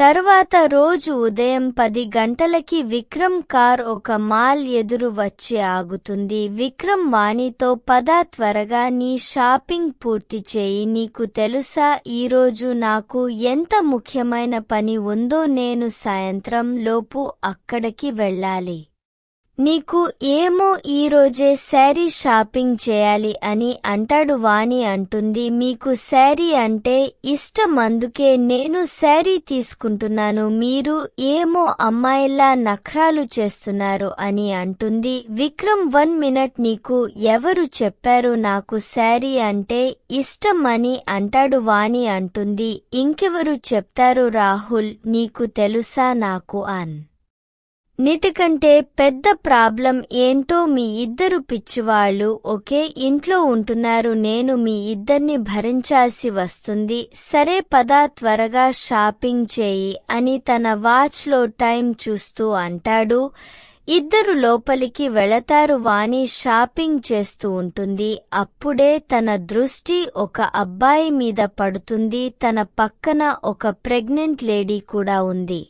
తర్వాత రోజు ఉదయం పది గంటలకి విక్రమ్ కార్ ఒక మాల్ ఎదురు వచ్చి ఆగుతుంది. విక్రమ్ వాణితో పద త్వరగా నీ షాపింగ్ పూర్తి చేయి. నీకు తెలుసా ఈరోజు నాకు ఎంత ముఖ్యమైన పని ఉందో నేను సాయంత్రం లోపు అక్కడికి వెళ్ళాలి. నీకు ఏమో ఈరోజే శారీ షాపింగ్ చేయాలి అని అంటాడు వాణి అంటుంది. మీకు శారీ అంటే ఇష్టం అందుకే నేను శారీ తీసుకుంటున్నాను. మీరు ఏమో అమ్మాయిలా నఖరాలు చేస్తున్నారు అని అంటుంది. విక్రమ్ వన్ మినిట్ నీకు ఎవరు చెప్పారు నాకు శారీ అంటే ఇష్టం అని అంటాడు వాణి అంటుంది. ఇంకెవరు చెప్తారు రాహుల్? నీకు తెలుసా నాకు అన్? నీటికంటే పెద్ద ప్రాబ్లం ఏంటో మీ ఇద్దరు పిచ్చివాళ్ళు ఒకే ఇంట్లో ఉంటున్నారు నేను మీ ఇద్దర్ని భరించాల్సి వస్తుంది. సరే పదా త్వరగా షాపింగ్ చేయి అని తన వాచ్లో టైం చూస్తూ అంటాడు. ఇద్దరు లోపలికి వెళతారు వాణి షాపింగ్ చేస్తూ ఉంటుంది. అప్పుడే తన దృష్టి ఒక అబ్బాయి మీద పడుతుంది. తన పక్కన ఒక ప్రెగ్నెంట్ లేడీ కూడా ఉంది.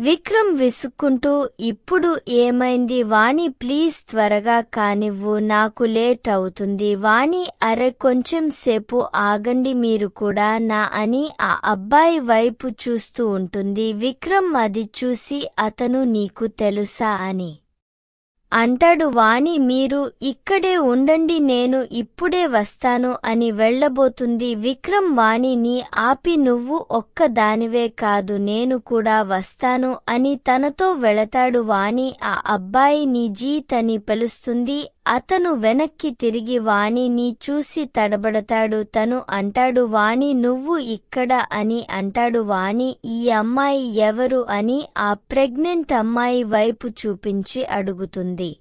విక్రమ్ విసుక్కుంటూ ఇప్పుడు ఏమైంది వాణి? ప్లీజ్ త్వరగా కానివ్వు నాకు లేట్ అవుతుంది. వాణి అరే కొంచెం సేపు ఆగండి మీరు కూడా నా అని ఆ అబ్బాయి వైపు చూస్తూ ఉంటుంది. విక్రమ్ అది చూసి అతను నీకు తెలుసా? అని. అంటాడు వాణి మీరు ఇక్కడే ఉండండి నేను ఇప్పుడే వస్తాను అని వెళ్ళబోతుంది విక్రమ్. వాణిని ఆపి నువ్వు ఒక్కదానివే కాదు నేను కూడా వస్తాను అని తనతో వెళతాడు వాణి. ఆ అబ్బాయి నీ జీత్ అని పిలుస్తుంది అతను వెనక్కి తిరిగి వాణిని చూసి తడబడతాడు తను అంటాడు వాణి నువ్వు ఇక్కడ అని అంటాడు వాణి ఈ అమ్మాయి ఎవరు అని ఆ ప్రెగ్నెంట్ అమ్మాయి వైపు చూపించి అడుగుతుంది.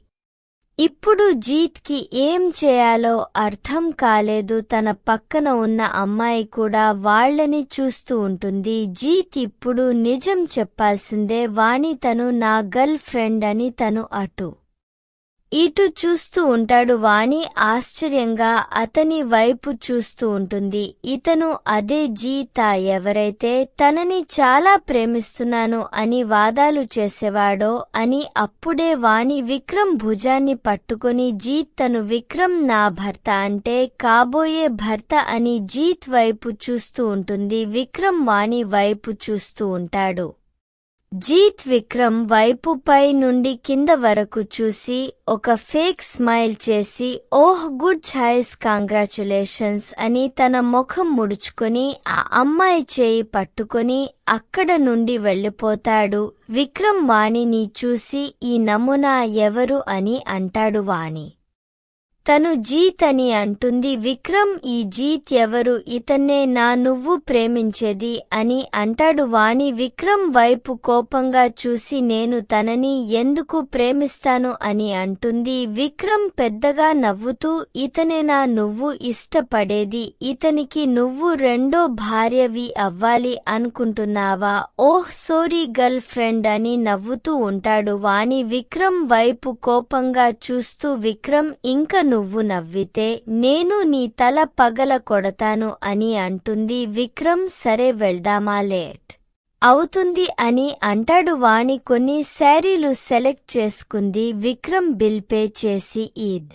ఇప్పుడు జీత్కి ఏం చేయాలో అర్థం కాలేదు. తన పక్కన ఉన్న అమ్మాయి కూడా వాళ్ళని చూస్తూ ఉంటుంది. జీత్ ఇప్పుడు నిజం చెప్పాల్సిందే వాణి తను నా గర్ల్ ఫ్రెండ్ అని తను అటు ఇటు చూస్తూ ఉంటాడు వాణి ఆశ్చర్యంగా అతని వైపు చూస్తూ ఉంటుంది. ఇతను అదే జీత ఎవరైతే తనని చాలా ప్రేమిస్తున్నాను అని వాదాలు చేసేవాడో అని అప్పుడే వాణి విక్రమ్ భుజాన్ని పట్టుకొని జీత్ తను విక్రమ్ నా భర్త అంటే కాబోయే భర్త అని జీత్ వైపు చూస్తూ ఉంటుంది. విక్రమ్ వాణి వైపు చూస్తూ ఉంటాడు. జీత్ విక్రమ్ వైపు పై నుండి కింద వరకు చూసి ఒక ఫేక్ స్మైల్ చేసి ఓహ్ గుడ్ ఛాయిస్ కాంగ్రాచులేషన్స్ అని తన ముఖం ముడుచుకొని ఆ అమ్మాయి చేయి పట్టుకొని అక్కడ నుండి వెళ్ళిపోతాడు. విక్రమ్ వాణిని చూసి ఈ నమూనా ఎవరు అని అంటాడు వాణి. తను జీత్ అని అంటుంది విక్రమ్ ఈ జీత్ ఎవరు? ఇతన్నే నా నువ్వు ప్రేమించేది అని అంటాడు వాణి. విక్రమ్ వైపు కోపంగా చూసి నేను తనని ఎందుకు ప్రేమిస్తాను అని అంటుంది. విక్రమ్ పెద్దగా నవ్వుతూ ఇతనేనా నువ్వు ఇష్టపడేది. ఇతనికి నువ్వు రెండో భార్యవి అవ్వాలి అనుకుంటున్నావా? ఓహ్ సోరీ గర్ల్ ఫ్రెండ్ అని నవ్వుతూ ఉంటాడు వాణి. విక్రమ్ వైపు కోపంగా చూస్తూ విక్రమ్ ఇంక నువ్వు నవ్వితే నేను నీ తల పగల కొడతాను అని అంటుంది విక్రమ్ సరే వెళ్దామా లేట్. అవుతుంది అని అంటాడు వాణి కొన్ని శారీలు సెలెక్ట్ చేసుకుంది విక్రమ్ బిల్ పే చేసి ఈద్.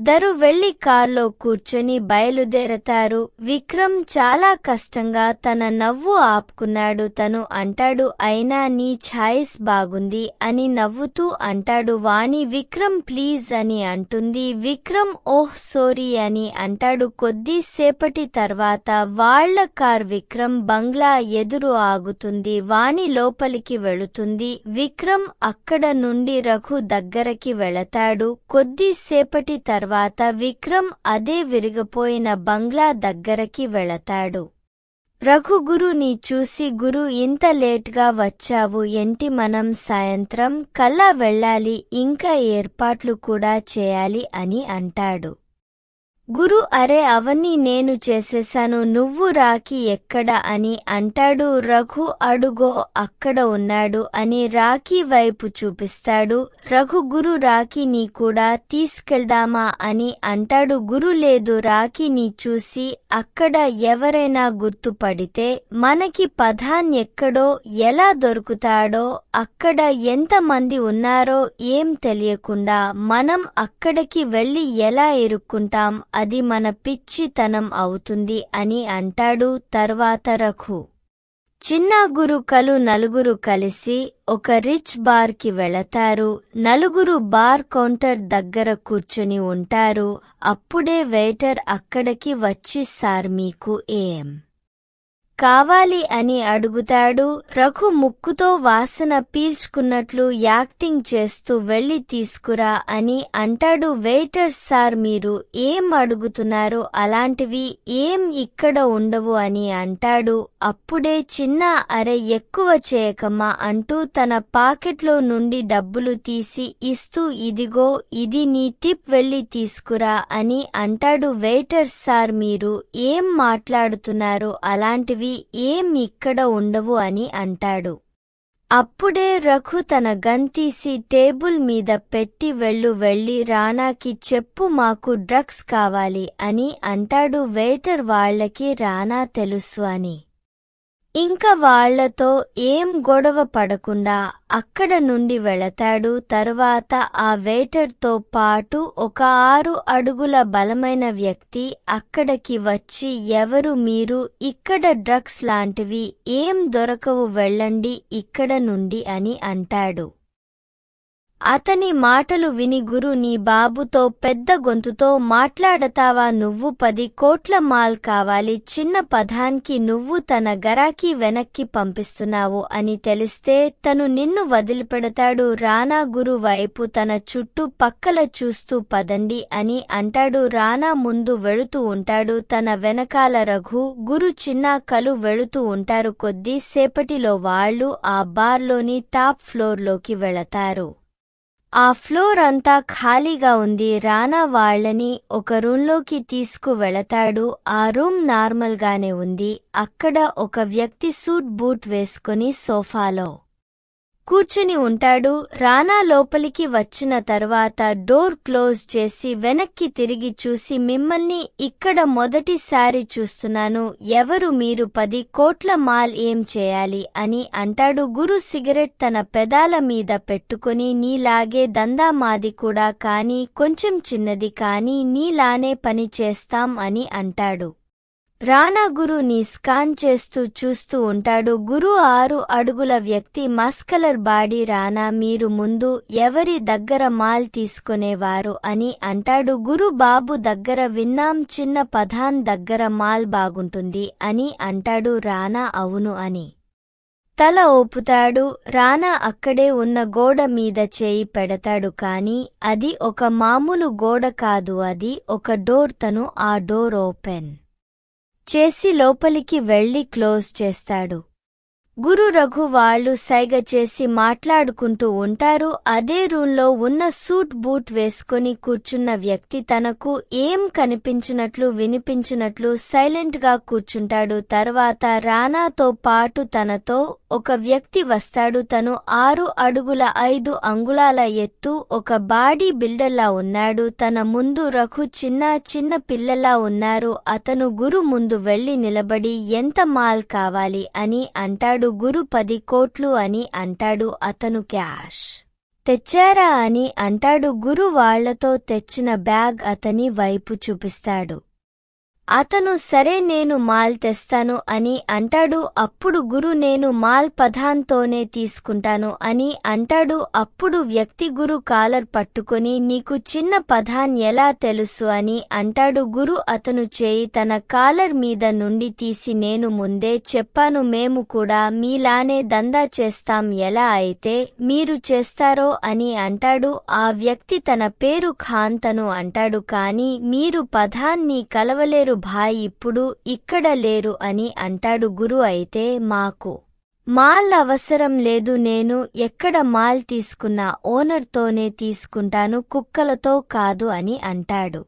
దరు వెళ్ళి కార్లో కూర్చొని బయలుదేరతారు. విక్రమ్ చాలా కష్టంగా తన నవ్వు ఆపుకున్నాడు. తను అంటాడు అయినా నీ ఛాయిస్ బాగుంది అని నవ్వుతూ అంటాడు. వాణి విక్రమ్ ప్లీజ్ అని అంటుంది. విక్రమ్ ఓహ్ సోరీ అని అంటాడు. కొద్దిసేపటి తర్వాత వాళ్ళ కార్ విక్రమ్ బంగ్లా ఎదురు ఆగుతుంది. వాణి లోపలికి వెళుతుంది. విక్రమ్ అక్కడ నుండి రఘు దగ్గరకి వెళతాడు. కొద్దిసేపటి తర్వాత విక్రమ్ అదే విరిగిపోయిన బంగ్లా దగ్గరకి వెళతాడు. రఘుగురుని చూసి గురు ఇంత లేట్గా వచ్చావు. ఏంటి మనం సాయంత్రం కల్లా వెళ్ళాలి ఇంకా ఏర్పాట్లు కూడా చేయాలి అని అంటాడు. గురు అరే అవన్నీ నేను చేసేశాను నువ్వు రాకి ఎక్కడ అని అంటాడు. రఘు అడుగో అక్కడ ఉన్నాడు అని రాకీ వైపు చూపిస్తాడు. రఘు గురు రాకీని కూడా తీసుకెళ్దామా అని అంటాడు. గురు లేదు రాకీని చూసి అక్కడ ఎవరైనా గుర్తుపడితే మనకి పధాన్ ఎక్కడో ఎలా దొరుకుతాడో అక్కడ ఎంతమంది ఉన్నారో ఏం తెలియకుండా మనం అక్కడికి వెళ్ళి ఎలా ఇరుక్కుంటాం అది మన పిచ్చితనం అవుతుంది అని అంటాడు తర్వాత రఘు. చిన్న గురుకలు నలుగురు కలిసి ఒక రిచ్ బార్కి వెళతారు. నలుగురు బార్ కౌంటర్ దగ్గర కూర్చుని ఉంటారు. అప్పుడే వెయిటర్ అక్కడికి వచ్చి సార్ మీకు ఏం కావాలి అని అడుగుతాడు. రఘు ముక్కుతో వాసన పీల్చుకున్నట్లు యాక్టింగ్ చేస్తూ వెళ్ళి తీసుకురా అని అంటాడు వెయిటర్ సార్. మీరు ఏం అడుగుతున్నారు అలాంటివి ఏం ఇక్కడ ఉండవు అని అంటాడు. అప్పుడే చిన్న అరే ఎక్కువ చేయకమ్మా అంటూ తన పాకెట్లో నుండి డబ్బులు తీసి ఇస్తూ ఇదిగో ఇది నీ టిప్ వెళ్ళి తీసుకురా అని అంటాడు వెయిటర్ సార్. మీరు ఏం మాట్లాడుతున్నారు అలాంటివి ఏం ఇక్కడ ఉండవు అని అంటాడు. అప్పుడే రఘు తన గంతీసి టేబుల్ మీద పెట్టి వెళ్ళు వెళ్ళి రానాకి చెప్పు మాకు డ్రగ్స్ కావాలి అని అంటాడు వెయిటర్ వాళ్ళకి రానా తెలుసు అని. ఇంకా వాళ్ళతో ఏం గొడవ పడకుండా అక్కడ నుండి వెళతాడు. తరువాత ఆ వెయిటర్తో పాటు ఒక ఆరు అడుగుల బలమైన వ్యక్తి అక్కడికి వచ్చి ఎవరు మీరు? ఇక్కడ డ్రగ్స్ లాంటివి ఏం దొరకవు వెళ్ళండి ఇక్కడ నుండి అని అంటాడు. అతని మాటలు విని గురు నీ బాబుతో పెద్ద గొంతుతో మాట్లాడతావా? నువ్వు పది కోట్ల మాల్ కావాలి చిన్న పదాన్కి నువ్వు తన గరాకి వెనక్కి పంపిస్తున్నావు అని తెలిస్తే తను నిన్ను వదిలిపెడతాడు. రానా గురు వైపు తన చుట్టూ పక్కల చూస్తూ పదండి అని అంటాడు. రానా ముందు వెళుతూ ఉంటాడు. తన వెనకాల రఘు గురు చిన్న కలు వెళుతూ ఉంటారు. కొద్దీ సేపటిలో వాళ్ళు ఆ బార్లోని టాప్ ఫ్లోర్లోకి వెళతారు. ఆ ఫ్లోర్ అంతా ఖాళీగా ఉంది. రానా వాళ్ళని ఒక రూంలోకి తీసుకు వెళతాడు ఆ రూమ్ నార్మల్గానే ఉంది. అక్కడ ఒక వ్యక్తి సూట్ బూట్ వేసుకుని సోఫాలో కూర్చుని ఉంటాడు. రానా లోపలికి వచ్చిన తర్వాత డోర్ క్లోజ్ చేసి వెనక్కి తిరిగి చూసి మిమ్మల్ని ఇక్కడ మొదటిసారి చూస్తున్నాను. ఎవరు మీరు? పది కోట్ల మాల్ ఏం చేయాలి అని అంటాడు. గురు సిగరెట్ తన పెదాల మీద పెట్టుకుని నీలాగే దందా మాది కూడా కాని కొంచెం చిన్నది కాని నీలానే పని చేస్తాం అని అంటాడు. రానా గురుని స్కాన్ చేస్తూ చూస్తూ ఉంటాడు. గురు ఆరు అడుగుల వ్యక్తి మస్కలర్ బాడీ రానా మీరు ముందు ఎవరి దగ్గర మాల్ తీసుకునేవారు అని అంటాడు. గురు బాబు దగ్గర విన్నాం చిన్న పధాన్ దగ్గర మాల్ బాగుంటుంది అని అంటాడు రానా. అవును అని తల ఓపుతాడు రానా అక్కడే ఉన్న గోడ మీద చేయి పెడతాడు కాని అది ఒక మామూలు గోడ కాదు. అది ఒక డోర్ తను ఆ డోర్ ఓపెన్ చేసి లోపలికి వెళ్ళి క్లోజ్ చేస్తాడు. గురు రఘు వాళ్ళు సైగ చేసి మాట్లాడుకుంటూ ఉంటారు. అదే రూంలో ఉన్న సూట్ బూట్ వేసుకుని కూర్చున్న వ్యక్తి తనకు ఏం కనిపించినట్లు వినిపించినట్లు సైలెంట్గా కూర్చుంటాడు. తర్వాత రానాతో పాటు తనతో ఒక వ్యక్తి వస్తాడు. తను ఆరు అడుగుల ఐదు అంగుళాల ఎత్తు ఒక బాడీ బిల్డర్లా ఉన్నాడు. తన ముందు రఘు చిన్న చిన్న పిల్లలా ఉన్నారు. అతను గురు ముందు వెళ్ళి నిలబడి ఎంత మాల్ కావాలి? అని అంటాడు. గురు పది కోట్లు అని అంటాడు. అతను క్యాష్ తెచ్చారా? అని అంటాడు. గురు వాళ్ళతో తెచ్చిన బ్యాగ్ అతని వైపు చూపిస్తాడు. అతను సరే నేను మాల్ తెస్తాను అని అంటాడు. అప్పుడు గురు నేను మాల్ పధాన్తోనే తీసుకుంటాను అని అంటాడు. అప్పుడు వ్యక్తి గురు కాలర్ పట్టుకొని నీకు చిన్న పధాన్ ఎలా తెలుసు అని అంటాడు. గురు అతను చేయి తన కాలర్ మీద నుండి తీసి నేను ముందే చెప్పాను మేము కూడా మీలానే దందా చేస్తాం. ఎలా అయితే మీరు చేస్తారో అని అంటాడు. ఆ వ్యక్తి తన పేరు ఖాన్ తను అంటాడు కాని మీరు పదాన్ని కలవలేరు. భాయ్ ఇప్పుడు ఇక్కడ లేరు అని అంటాడు గురు అయితే మాకు. మాల్ అవసరం లేదు నేను ఎక్కడ మాల్ తీసుకున్నా ఓనర్తోనే తీసుకుంటాను కుక్కలతో కాదు అని అంటాడు.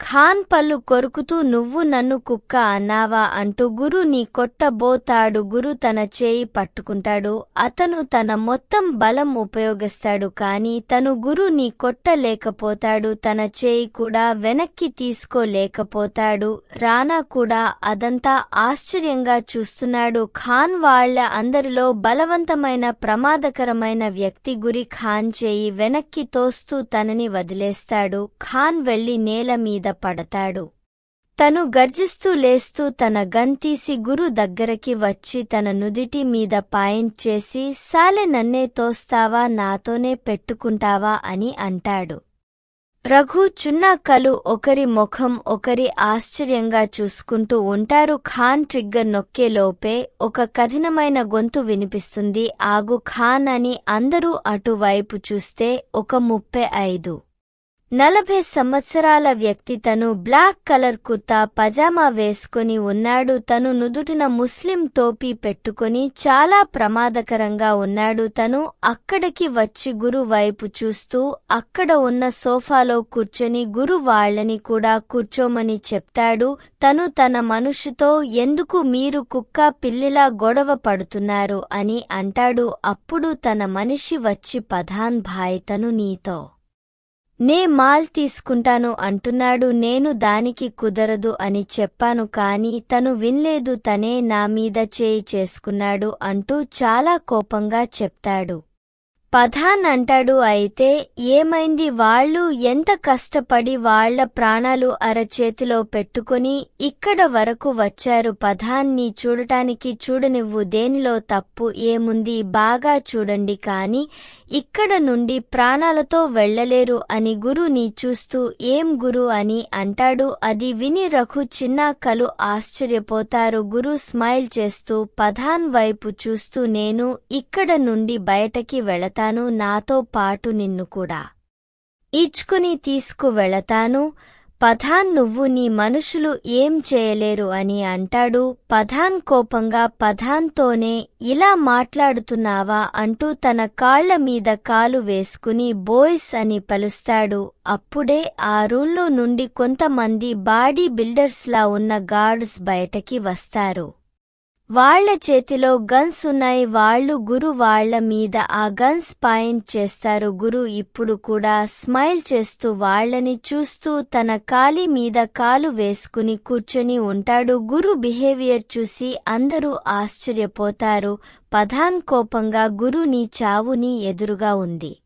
ఖాన్ పళ్ళు కొరుకుతూ నువ్వు నన్ను కుక్క అన్నావా అంటూ గురు నీ కొట్టబోతాడు గురు తన చేయి పట్టుకుంటాడు. అతను తన మొత్తం బలం ఉపయోగిస్తాడు కాని తను గురు నీ కొట్టలేకపోతాడు తన చేయి కూడా వెనక్కి తీసుకోలేకపోతాడు. రానా కూడా అదంతా ఆశ్చర్యంగా చూస్తున్నాడు. ఖాన్ వాళ్ళ అందరిలో బలవంతమైన ప్రమాదకరమైన వ్యక్తి గురి ఖాన్ చేయి వెనక్కి తోస్తూ తనని వదిలేస్తాడు. ఖాన్ వెళ్ళి నేల మీద పడతాడు తను గర్జిస్తూ లేస్తూ తన గన్ తీసి గురు దగ్గరకి వచ్చి తన నుదిటి మీద పాయింట్ చేసి సాలె నన్నే తోస్తావా నాతోనే పెట్టుకుంటావా అని అంటాడు. రఘు చున్నా కలు ఒకరి ముఖం ఒకరి ఆశ్చర్యంగా చూసుకుంటూ ఉంటారు ఖాన్ ట్రిగ్గర్ నొక్కేలోపే ఒక కఠినమైన గొంతు వినిపిస్తుంది. ఆగు ఖాన్ అని అందరూ అటువైపు చూస్తే ఒక ముప్పై ఐదు. నలభై సంవత్సరాల వ్యక్తి తను బ్లాక్ కలర్ కుర్తా పజామా వేసుకుని ఉన్నాడు. తను నుదుటిన ముస్లిం టోపీ పెట్టుకుని చాలా ప్రమాదకరంగా ఉన్నాడు. తను అక్కడికి వచ్చి గురు వైపు చూస్తూ అక్కడ ఉన్న సోఫాలో కూర్చొని గురు వాళ్ళని కూడా కూర్చోమని చెప్తాడు. తను తన మనుషుతో ఎందుకు మీరు కుక్క పిల్లిలా గొడవ పడుతున్నారు? అని అంటాడు. అప్పుడు తన మనిషి వచ్చి పధాన్ భాయ్ తను నీతో నే మాల్ తీసుకుంటాను అంటున్నాడు నేను దానికి కుదరదు అని చెప్పాను కాని తను విన్లేదు తనే నా మీద చేయి చేసుకున్నాడు అంటూ చాలా కోపంగా చెప్తాడు. పధాన్ అంటాడు అయితే ఏమైంది? వాళ్ళు ఎంత కష్టపడి వాళ్ళ ప్రాణాలు అరచేతిలో పెట్టుకుని ఇక్కడ వరకు వచ్చారు? పధాన్ని చూడటానికి చూడనివ్వు దేనిలో తప్పు ఏముంది? బాగా చూడండి కాని ఇక్కడ నుండి ప్రాణాలతో వెళ్ళలేరు అని గురుని చూస్తూ ఏం గురు అని అంటాడు. అది విని రఘు చిన్నాకలు ఆశ్చర్యపోతారు. గురు స్మైల్ చేస్తూ పధాన్ వైపు చూస్తూ నేను ఇక్కడ నుండి బయటకి వెళతాను. నాతో పాటు నిన్ను కూడా. ఇచ్చుకుని తీసుకువెళతాను పధాన్ నువ్వు నీ మనుషులు ఏం చేయలేరు అని అంటాడు. పధాన్ కోపంగా పథాన్తోనే ఇలా మాట్లాడుతున్నావా? అంటూ తన కాళ్ళ మీద కాలు వేసుకుని బోయ్స్ అని పలుస్తాడు. అప్పుడే ఆ రూంలో నుండి కొంతమంది బాడీ బిల్డర్స్లా ఉన్న గార్డ్స్ బయటకి వస్తారు. వాళ్ళ చేతిలో గన్స్ ఉన్నాయి వాళ్ళు గురు వాళ్ళ మీద ఆ గన్స్ పాయింట్ చేస్తారు. గురు ఇప్పుడు కూడా స్మైల్ చేస్తూ వాళ్ళని చూస్తూ తన కాలి మీద కాలు వేసుకుని కూర్చొని ఉంటాడు. గురు బిహేవియర్ చూసి అందరూ ఆశ్చర్యపోతారు. పధాన్ కోపంగా గురు నీ ఎదురుగా ఉంది.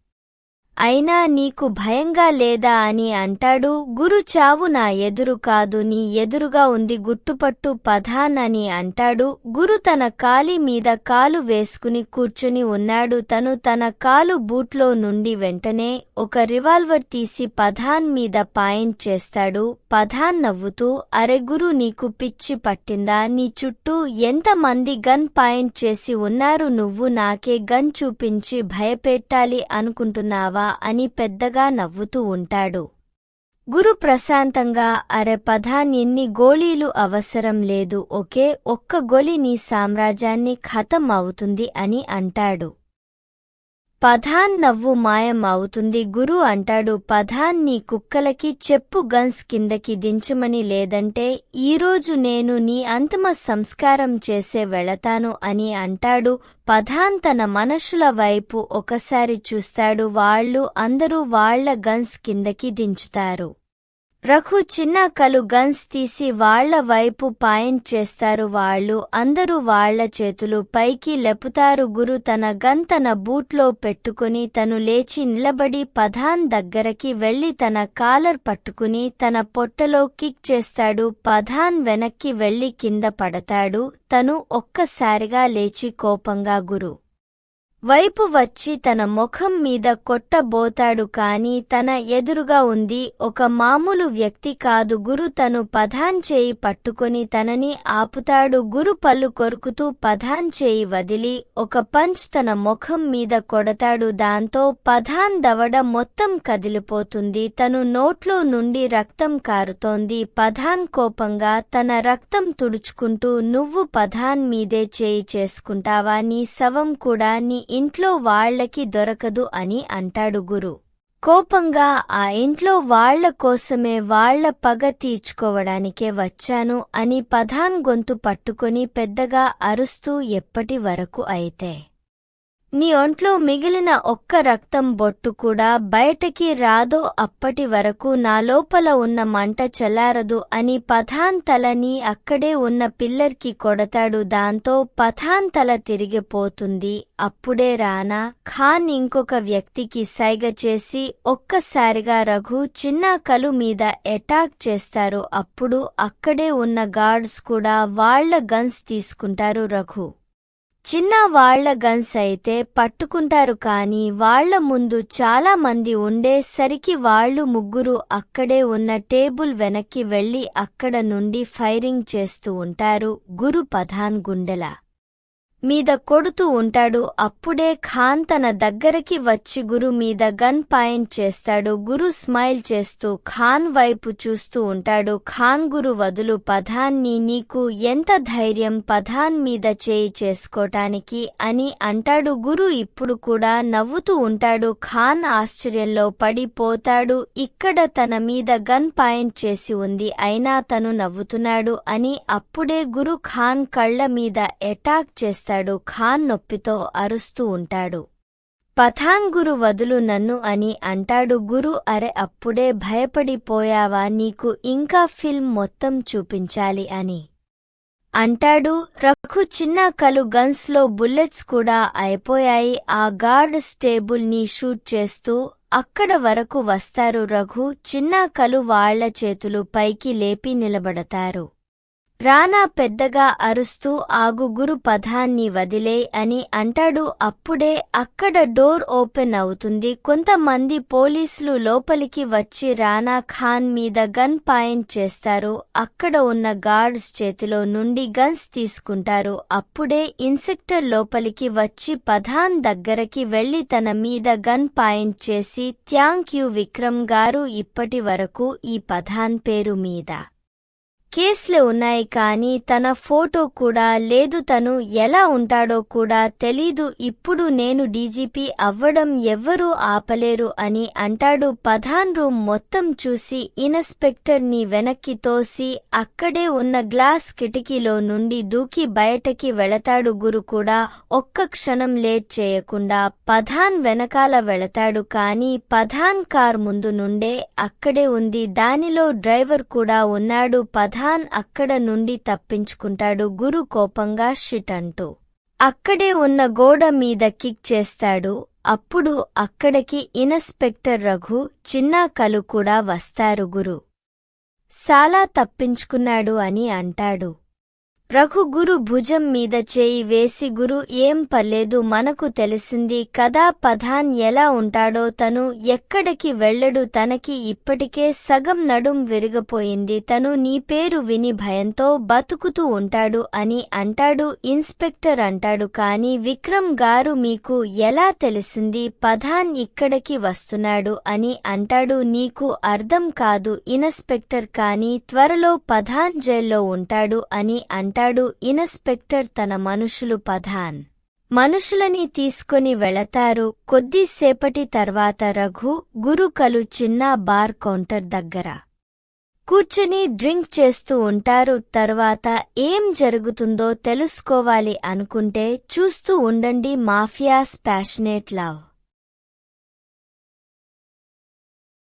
అయినా నీకు భయంగా లేదా అని అంటాడు. గురు చావు నా ఎదురు కాదు నీ ఎదురుగా ఉంది గుట్టుపట్టు పధాన్ అని అంటాడు. గురు తన కాలి మీద కాలు వేసుకుని కూర్చుని ఉన్నాడు. తను తన కాలు బూట్లో నుండి వెంటనే ఒక రివాల్వర్ తీసి పధాన్ మీద పాయింట్ చేస్తాడు. పధాన్ నవ్వుతూ అరెగురు నీకు పిచ్చి పట్టిందా? నీ చుట్టూ ఎంతమంది గన్ పాయింట్ చేసి ఉన్నారు? నువ్వు నాకే గన్ చూపించి భయపెట్టాలి అనుకుంటున్నావా? అని పెద్దగా నవ్వుతూ ఉంటాడు. గురు ప్రశాంతంగా అరె పధాన్ ఎన్ని గోళీలు అవసరం లేదు ఒకే ఒక్క గొలి నీ సామ్రాజ్యాన్ని ఖతం అవుతుంది అని అంటాడు. పధాన్ నవ్వు మాయం అవుతుంది గురు అంటాడు పధాన్ నీ కుక్కలకి చెప్పు గన్స్ కిందకి దించమని లేదంటే ఈరోజు నేను నీ అంతిమ సంస్కారం చేసే వెళతాను అని అంటాడు. పధాన్ తన మనుషుల వైపు ఒకసారి చూస్తాడు. వాళ్ళు అందరూ వాళ్ళ గన్స్ కిందకి దించుతారు. రఘు చిన్న కలు గన్స్ తీసి వాళ్ళ వైపు పాయింట్ చేస్తారు. వాళ్ళు అందరూ వాళ్ళ చేతులు పైకి లెపుతారు. గురు తన గన్ తన బూట్లో పెట్టుకుని తను లేచి నిలబడి పధాన్ దగ్గరకి వెళ్ళి తన కాలర్ పట్టుకుని తన పొట్టలో కిక్ చేస్తాడు. పధాన్ వెనక్కి వెళ్ళి కింద పడతాడు. తను ఒక్కసారిగా లేచి కోపంగా గురు వైపు వచ్చి తన ముఖం మీద కొట్టబోతాడు కాని తన ఎదురుగా ఉంది ఒక మామూలు వ్యక్తి కాదు. గురు తను పధాన్ చేయి పట్టుకొని తనని ఆపుతాడు. గురు పళ్ళు కొరుకుతూ పధాన్ చేయి వదిలి ఒక పంచ్ తన ముఖం మీద కొడతాడు. దాంతో పధాన్ దవడ మొత్తం కదిలిపోతుంది. తను నోట్లో నుండి రక్తం కారుతోంది. పధాన్ కోపంగా తన రక్తం తుడుచుకుంటూ నువ్వు పధాన్ మీదే చేయి చేసుకుంటావా? నీ శవం కూడా నీ ఇంట్లో వాళ్ళకి దొరకదు అని అంటాడు గురు. కోపంగా ఆ ఇంట్లో వాళ్ళ కోసమే వాళ్ళ పగ తీర్చుకోవడానికే వచ్చాను అని పధాన్ గొంతు పట్టుకొని పెద్దగా అరుస్తూ ఎప్పటి వరకు అయితే. నీ ఒంట్లో మిగిలిన ఒక్క రక్తం బొట్టు కూడా బయటకి రాదో అప్పటి వరకు నా లోపల ఉన్న మంట చల్లారదు అని పథాన్ తలని అక్కడే ఉన్న పిల్లర్కి కొడతాడు. దాంతో పథాన్ తల తిరిగిపోతుంది అప్పుడే రానా ఖాన్ ఇంకొక వ్యక్తికి సైగ చేసి ఒక్కసారిగా రఘు చిన్న కలు మీద అటాక్ చేస్తారు. అప్పుడు అక్కడే ఉన్న గార్డ్స్ కూడా వాళ్ళ గన్స్ తీసుకుంటారు రఘు. చిన్న వాళ్ళ గన్స్ అయితే పట్టుకుంటారు కాని వాళ్ళ ముందు చాలా మంది ఉండేసరికి వాళ్ళు ముగ్గురు అక్కడే ఉన్న టేబుల్ వెనక్కి వెళ్ళి అక్కడ నుండి ఫైరింగ్ చేస్తూ ఉంటారు గురు పధాన్ గుండెల. మీద కొడుతూ ఉంటాడు. అప్పుడే ఖాన్ తన దగ్గరికి వచ్చి గురు మీద గన్ పాయింట్ చేస్తాడు. గురు స్మైల్ చేస్తూ ఖాన్ వైపు చూస్తూ ఉంటాడు. ఖాన్ గురు వదులు పధాన్ని నీకు ఎంత ధైర్యం పధాన్ మీద చేయి చేసుకోటానికి అని అంటాడు. గురు ఇప్పుడు కూడా నవ్వుతూ ఉంటాడు. ఖాన్ ఆశ్చర్యంలో పడిపోతాడు. ఇక్కడ తన మీద గన్ పాయింట్ చేసి ఉంది. అయినా తను నవ్వుతున్నాడు అని అప్పుడే గురు ఖాన్ కళ్ళ మీద అటాక్ చేస్తాడు. చేస్తాడు. ఖాన్ నొప్పితో అరుస్తూ ఉంటాడు. పథాన్ గురు వదులు నన్ను అని అంటాడు. గురు అరె అప్పుడే భయపడిపోయావా? నీకు ఇంకా ఫిల్మ్ మొత్తం చూపించాలి అని అంటాడు. రఘు చిన్న కలు గన్స్లో బుల్లెట్స్ కూడా అయిపోయాయి. ఆ గార్డ్ స్టేబుల్ని షూట్ చేస్తూ అక్కడ వరకు వస్తారు రఘు. చిన్న కలు వాళ్ళ చేతులు పైకి లేపి నిలబడతారు. రానా పెద్దగా అరుస్తూ ఆగుగురు పదాన్ని వదిలే అని అంటాడు. అప్పుడే అక్కడ డోర్ ఓపెన్ అవుతుంది. కొంతమంది పోలీసులు లోపలికి వచ్చి రానా ఖాన్ మీద గన్ పాయింట్ చేస్తారు. అక్కడ ఉన్న గార్డ్స్ చేతిలో నుండి గన్స్ తీసుకుంటారు. అప్పుడే ఇన్సెక్టర్ లోపలికి వచ్చి పధాన్ దగ్గరకి వెళ్ళి తన మీద గన్ పాయింట్ చేసి థ్యాంక్ యూ విక్రమ్ గారు ఇప్పటి వరకు ఈ పధాన్ పేరు మీద కేసులు ఉన్నాయి కానీ తన ఫోటో కూడా లేదు. తను ఎలా ఉంటాడో కూడా తెలీదు. ఇప్పుడు నేను డీజీపీ అవ్వడం ఎవ్వరూ ఆపలేరు అని అంటాడు పధాన్ రూమ్ మొత్తం చూసి. ఇన్స్పెక్టర్ని వెనక్కి తోసి అక్కడే ఉన్న గ్లాస్ కిటికీలో నుండి దూకి బయటకి వెళతాడు గురు కూడా. ఒక్క క్షణం లేట్ చేయకుండా పధాన్ వెనకాల వెళతాడు కాని పధాన్ కార్ ముందు నుండే అక్కడే ఉంది. దానిలో డ్రైవర్ కూడా ఉన్నాడు. పధాన్ ప్రధాన్ అక్కడ నుండి తప్పించుకుంటాడు. గురు కోపంగా షిట్ అంటూ అక్కడే ఉన్న గోడ మీద కిక్ చేస్తాడు. అప్పుడు అక్కడికి ఇన్స్పెక్టర్ రఘు చిన్న కలు కూడా వస్తారు. గురు సాలా తప్పించుకున్నాడు అని అంటాడు. రఘుగురు భుజం మీద చేయి వేసి గురు ఏం పర్లేదు మనకు తెలిసింది కదా పధాన్ ఎలా ఉంటాడో తను ఎక్కడికి వెళ్ళడు తనకి ఇప్పటికే సగం నడుం విరిగపోయింది తను నీ పేరు విని భయంతో బతుకుతూ ఉంటాడు అని అంటాడు ఇన్స్పెక్టర్ అంటాడు. కాని విక్రమ్ గారు మీకు ఎలా తెలిసింది పధాన్ ఇక్కడికి వస్తున్నాడు అని అంటాడు. నీకు అర్థం కాదు ఇన్స్పెక్టర్ కాని త్వరలో పధాన్ జైల్లో ఉంటాడు అని అంటాడు. అంటాడు ఇన్స్పెక్టర్ తన మనుషులు పధాన్. మనుషులని తీసుకుని వెళతారు కొద్దిసేపటి తర్వాత రఘు గురుకలు చిన్న బార్ కౌంటర్ దగ్గర. కూర్చుని డ్రింక్ చేస్తూ ఉంటారు తర్వాత ఏం జరుగుతుందో తెలుసుకోవాలి అనుకుంటే చూస్తూ ఉండండి మాఫియాస్ ప్యాషనేట్ లవ్.